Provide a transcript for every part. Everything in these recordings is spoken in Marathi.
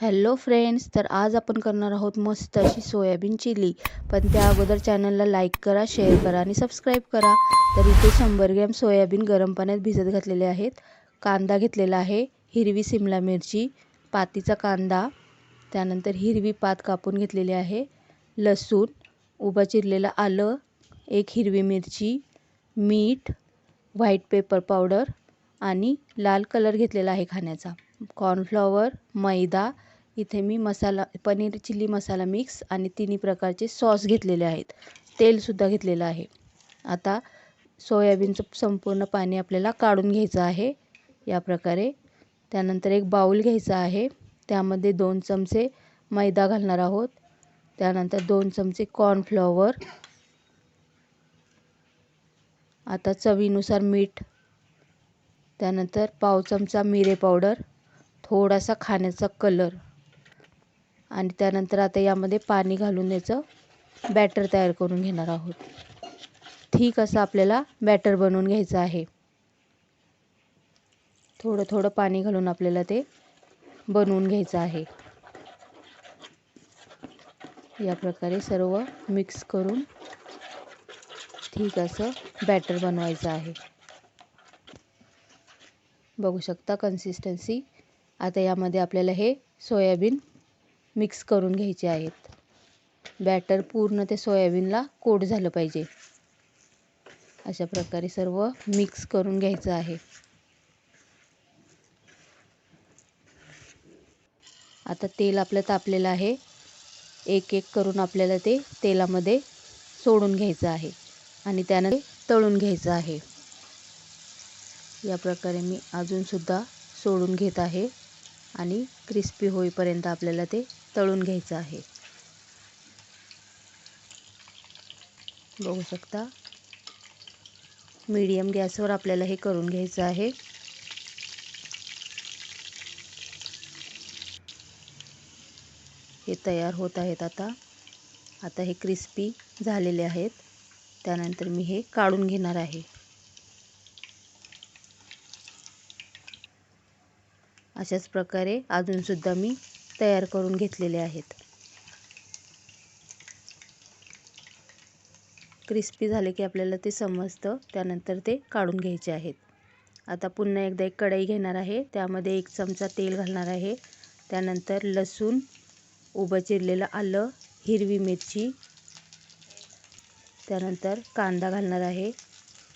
हॅलो फ्रेंड्स तर आज आपण करणार आहोत मस्त अशी सोयाबीन चिली. पण त्या अगोदर चॅनलला लाईक करा शेअर करा आणि सबस्क्राईब करा. तर इथे शंभर ग्रॅम सोयाबीन गरम पाण्यात भिजत घातलेले आहेत. कांदा घेतलेला आहे हिरवी सिमला मिरची पातीचा कांदा त्यानंतर हिरवी पात कापून घेतलेली आहे लसूण उभा चिरलेलं आलं एक हिरवी मिरची मीठ व्हाईट पेपर पावडर आणि लाल कलर घेतलेला आहे खाण्याचा. कॉर्नफ्लॉवर मैदा इथे मी मसाला पनीर चिली मसाला मिक्स आणि तिन्ही प्रकारचे सॉस घेतलेले आहेत. तेलसुद्धा घेतलेलं आहे. आता सोयाबीनचं संपूर्ण पाणी आपल्याला काढून घ्यायचं आहे. या प्रकारे. त्यानंतर एक बाऊल घ्यायचा आहे. त्यामध्ये दोन चमचे मैदा घालणार आहोत. त्यानंतर दोन चमचे कॉर्नफ्लॉवर. आता चवीनुसार मीठ. त्यानंतर पाव चमचा मिरे पावडर. थोडासा खाण्याचा कलर. आणि त्यानंतर आता यामध्ये पाणी घालून याचं बॅटर तयार करून घेणार आहोत. ठीक असं आपल्याला बॅटर बनवून घ्यायचं आहे. थोडं थोडं पाणी घालून आपल्याला ते बनवून घ्यायचं आहे. या प्रकारे सर्व मिक्स करून ठीक असं बॅटर बनवायचं आहे. बघू शकता कन्सिस्टन्सी आता यामध्ये आपल्याला हे सोयाबीन मिक्स करून घ्यायचे आहेत. बॅटर पूर्ण ते सोयाबीनला कोट झालं पाहिजे. अशा प्रकारे सर्व मिक्स करून घ्यायचं आहे. आता तेल आपलं तापलेलं आहे. एक एक करून आपल्याला ते तेलामध्ये सोडून घ्यायचं आहे आणि त्यानं तळून घ्यायचं आहे. या प्रकारे मी अजूनसुद्धा सोडून घेत आहे. आणि क्रिस्पी होईपर्यंत आपल्याला ते तळून घ्यायचं आहे. बघू शकता. मीडियम गॅसवर आपल्याला हे करून घ्यायचं आहे. हे तयार होत आहेत आता. आता हे क्रिस्पी झालेले आहेत. त्यानंतर मी हे काढून घेणार आहे. अशाच प्रकारे अजूनसुद्धा मी तयार करून घेतलेले आहेत. क्रिस्पी झाले की आपल्याला ते समजतं त्यानंतर ते काढून घ्यायचे आहेत. आता पुन्हा एकदा एक कढई घेणार आहे त्यामध्ये एक चमचा तेल घालणार आहे. त्यानंतर लसूण उभं चिरलेलं आलं हिरवी मिरची त्यानंतर कांदा घालणार आहे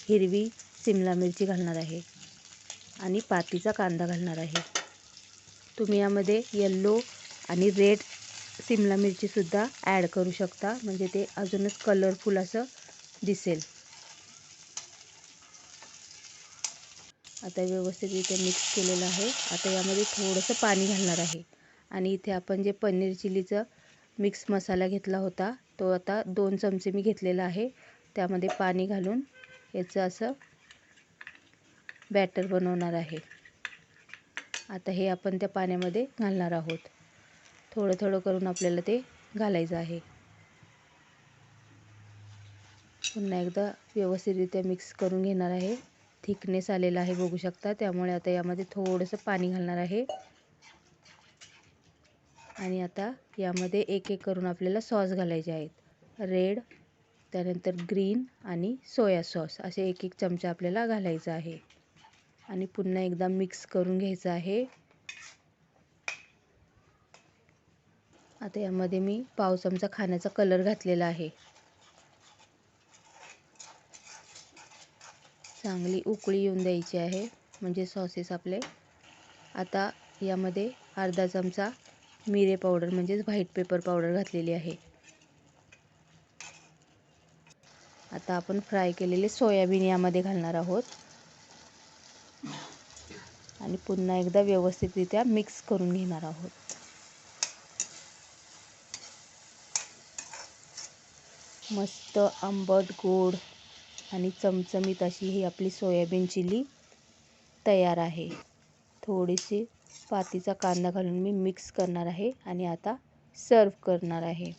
हिरवी सिमला मिरची घालणार आहे आणि पातीचा कांदा घालणार आहे. तुम्ही यामध्ये येल्लो आणि रेड सिमला मिरचीसुद्धा ॲड करू शकता. म्हणजे ते अजूनच कलरफुल असं दिसेल. आता व्यवस्थितरित्या मिक्स केलेलं आहे. आता यामध्ये थोडंसं पाणी घालणार आहे. आणि इथे आपण जे पनीर चिलीचं मिक्स मसाला घेतला होता तो आता दोन चमचे मी घेतलेला आहे. त्यामध्ये पाणी घालून याचं असं बॅटर बनवणार आहे. आता हे आपण त्या पाण्यामध्ये घालणार आहोत. थोडं थोडं करून आपल्याला ते घालायचं आहे. पुन्हा एकदा व्यवस्थितरित्या मिक्स करून घेणार आहे. थिकनेस आलेला आहे बघू शकता. त्यामुळे आता यामध्ये थोडंसं पाणी घालणार आहे. आणि आता यामध्ये एक एक करून आपल्याला सॉस घालायचे आहेत. रेड त्यानंतर ग्रीन आणि सोया सॉस असे एक एक चमचा आपल्याला घालायचा आहे. आणि पुन्हा एकदा मिक्स करून घ्यायचं आहे. आता यामध्ये मी पाव चमचा खाण्याचा कलर घातलेला आहे. चांगली उकळी येऊन द्यायची आहे म्हणजे सॉसेस आपले. आता यामध्ये अर्धा चमचा मिरे पावडर म्हणजेच व्हाईट पेपर पावडर घातलेली आहे. आता आपण फ्राय केलेले सोयाबीन यामध्ये घालणार आहोत. आणि पुन्हा एकदा व्यवस्थितरित्या मिक्स करून घेणार आहोत. मस्त आंबट गोड आणि चमचमीत अशी ही आपली सोयाबीन चिली तयार आहे. थोडीशी पातीचा कांदा घालून मी मिक्स करणार आहे आणि आता सर्व करणार आहे.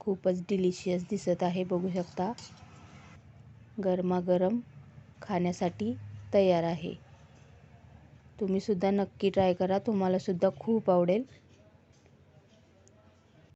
खूपच डिलिशियस दिसत आहे बघू शकता. गरमागरम खाण्यासाठी तयार आहे. तुम्हीसुद्धा नक्की ट्राय करा. तुम्हालासुद्धा खूप आवडेल.